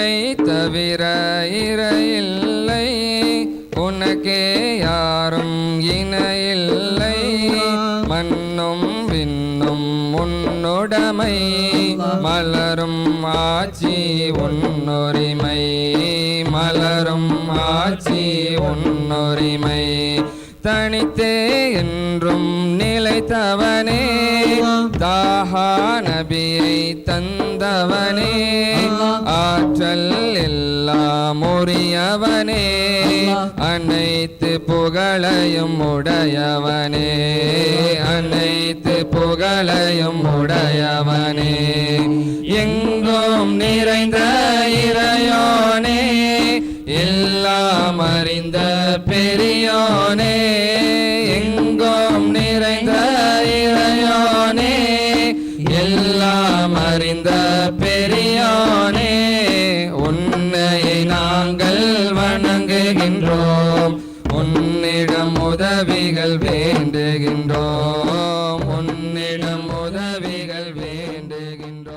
உன்னை தவிர இறையில்லை. உனக்கே யாரும் இணையில்லை. மண்ணும் விண்ணும் உன்னுடைமை. மலரும் ஆட்சி உன்னுரிமை. மலரும் ஆட்சி உன்னுரிமை. தனித்தே என்றும் நிலைத்தவனே தாஹா நபியை தந்தவனே ஆற்றல் எல்லாம் உரியவனே அனைத்து புகழையும் உடையவனே அனைத்து புகழையும் உடையவனே. எங்கும் நிறைந்த இறையோனே எல்லாம் அறிந்த பெரியோனே அறிந்த பெரியானே உன்னை நாங்கள் வணங்குகின்றோம். உன்னிடம் உதவிகள் வேண்டுகின்றோம். உன்னிடம் உதவிகள் வேண்டுகின்றோம்.